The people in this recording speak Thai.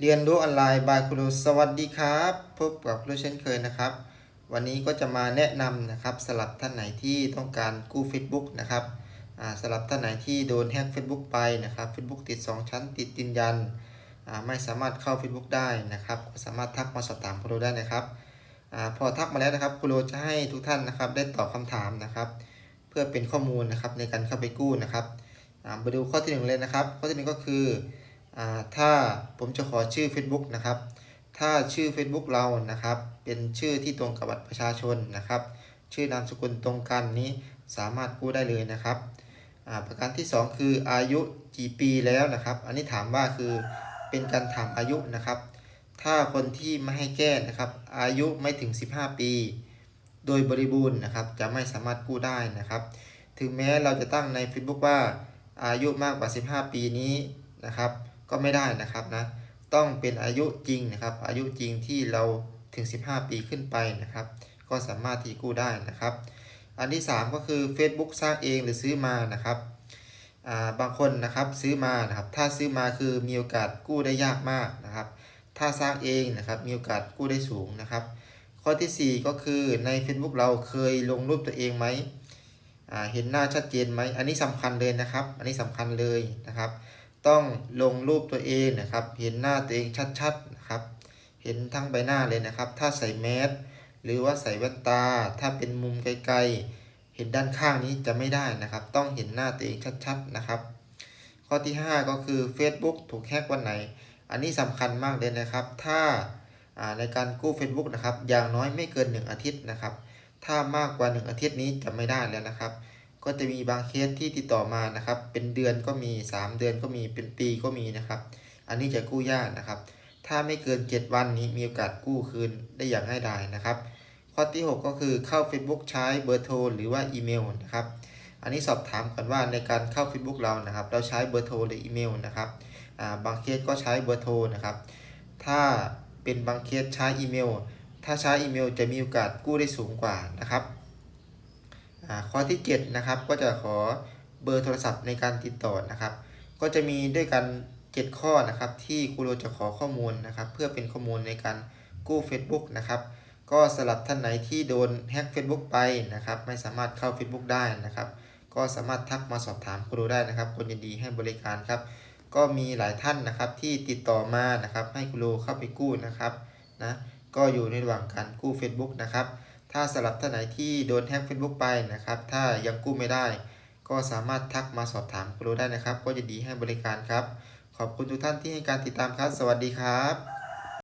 เรียนรู้ออนไลน์บายครูสวัสดีครับ พบกับครูเช่นเคยนะครับ วันนี้ก็จะมาแนะนำนะครับสำหรับท่านไหนที่ต้องการกู้ Facebook นะครับสำหรับท่านไหนที่โดนแฮ็ก Facebook ไปนะครับ Facebook ติด 2 ชั้นติดยืนยันไม่สามารถเข้า Facebook ได้นะครับ ก็สามารถทักมาสอบถามครูได้นะครับอพอทักมาแล้วนะครับครูจะให้ทุกท่านนะครับได้ตอบคำถามนะครับ เพื่อเป็นข้อมูลนะครับในการเข้าไปกู้นะครับมาดูข้อที่หนึ่งเลยนะครับ ข้อที่หนึ่งก็คือ ถ้าผมจะขอชื่อ Facebook นะครับ ถ้าชื่อ Facebook เรานะครับ เป็นชื่อที่ตรงกับบัตรประชาชนนะครับ ชื่อนามสกุลตรงกันนี้สามารถกู้ได้เลยนะครับ ประการที่ 2 คืออายุกี่ปีแล้วนะครับ อันนี้ถามว่าคือเป็นการถามอายุนะครับ ถ้าคนที่ไม่ให้แก้นะครับ อายุไม่ถึง 15 ปี โดยบริบูรณ์นะครับ จะไม่สามารถกู้ได้นะครับ ถึงแม้เราจะตั้งใน Facebook ว่าอายุมากกว่า 15 ปีนี้นะครับ ก็ไม่ได้นะครับนะต้องเป็นอายุจริงนะครับ อายุจริงที่เราถึง 15 ปีขึ้นไปนะครับ ก็สามารถที่กู้ได้นะครับ อันที่ 3 ก็คือ Facebook สร้างเองหรือซื้อมานะครับาบางคนนะครับซื้อมานะครับ ถ้าซื้อมาคือมีโอกาสกู้ได้ยากมากนะครับ ถ้าสร้างเองนะครับมีโอกาสกู้ได้สูงนะครับ ข้อทีสี่4 ก็คือใน Facebook เราเคยลงรูปตัวเองไหมเห็นหน้าชัดเจนไหมอันนี้สำคัญเลยนะครับ อันนี้สำคัญเลยนะครับ ต้องลงรูปตัวเองนะครับ เห็นหน้าตัวเองชัดๆนะครับ เห็นทั้งใบหน้าเลยนะครับ ถ้าใส่แมสหรือว่าใส่แว่นตา ถ้าเป็นมุมไกลๆ เห็นด้านข้างนี้จะไม่ได้นะครับ ต้องเห็นหน้าตัวเองชัดๆนะครับ ข้อที่ 5 ก็คือ Facebook ถูกแฮกวันไหน อันนี้สำคัญมากเลยนะครับ ถ้าอ่าในการกู้ Facebook นะครับ อย่างน้อยไม่เกิน 1 อาทิตย์นะครับ ถ้ามากกว่า 1 อาทิตย์นี้จะไม่ได้แล้วนะครับ ก็จะมีบางเคสที่ติดต่อมานะครับ เป็นเดือนก็มี 3 เดือนก็มีเป็นปีก็มีนะครับ อันนี้จะกู้ยากนะครับ ถ้าไม่เกิน 7 วันนี้มีโอกาสกู้คืนได้อย่างง่ายดายนะครับ ข้อที่ 6 ก็คือเข้า Facebook ใช้เบอร์โทรหรือว่าอีเมลนะครับ อันนี้สอบถามกันว่าในการเข้า Facebook เรานะครับ เราใช้เบอร์โทรหรืออีเมลนะครับอ่าบางเคสก็ใช้เบอร์โทรนะครับ ถ้าเป็นบางเคสใช้อีเมล ถ้าใช้อีเมลจะมีโอกาสกู้ได้สูงกว่านะครับ ข้อที่7นะครับก็จะขอเบอร์โทรศัพท์ในการติดต่อนะครับ ก็จะมีด้วยกัน 7 ข้อนะครับ ที่ครูโรจะขอข้อมูลนะครับ เพื่อเป็นข้อมูลในการกู้ Facebook นะครับ ก็สำหรับท่านไหนที่โดนแฮ็ก Facebook ไปนะครับ ไม่สามารถเข้า Facebook ได้นะครับ ก็สามารถทักมาสอบถามครูโรได้นะครับคนยินดีให้บริการครับ ก็มีหลายท่านนะครับที่ติดต่อมานะครับ ให้ครูโรเข้าไปกู้นะครับนะก็อยู่ในระหว่างการกู้ Facebook นะครับ ถ้าสลับท่านไหนที่โดนแฮ็ก Facebook ไปนะครับ ถ้ายังกู้ไม่ได้ ก็สามารถทักมาสอบถามครูได้นะครับ ก็จะดีให้บริการครับ ขอบคุณทุกท่านที่ให้การติดตามครับ สวัสดีครับ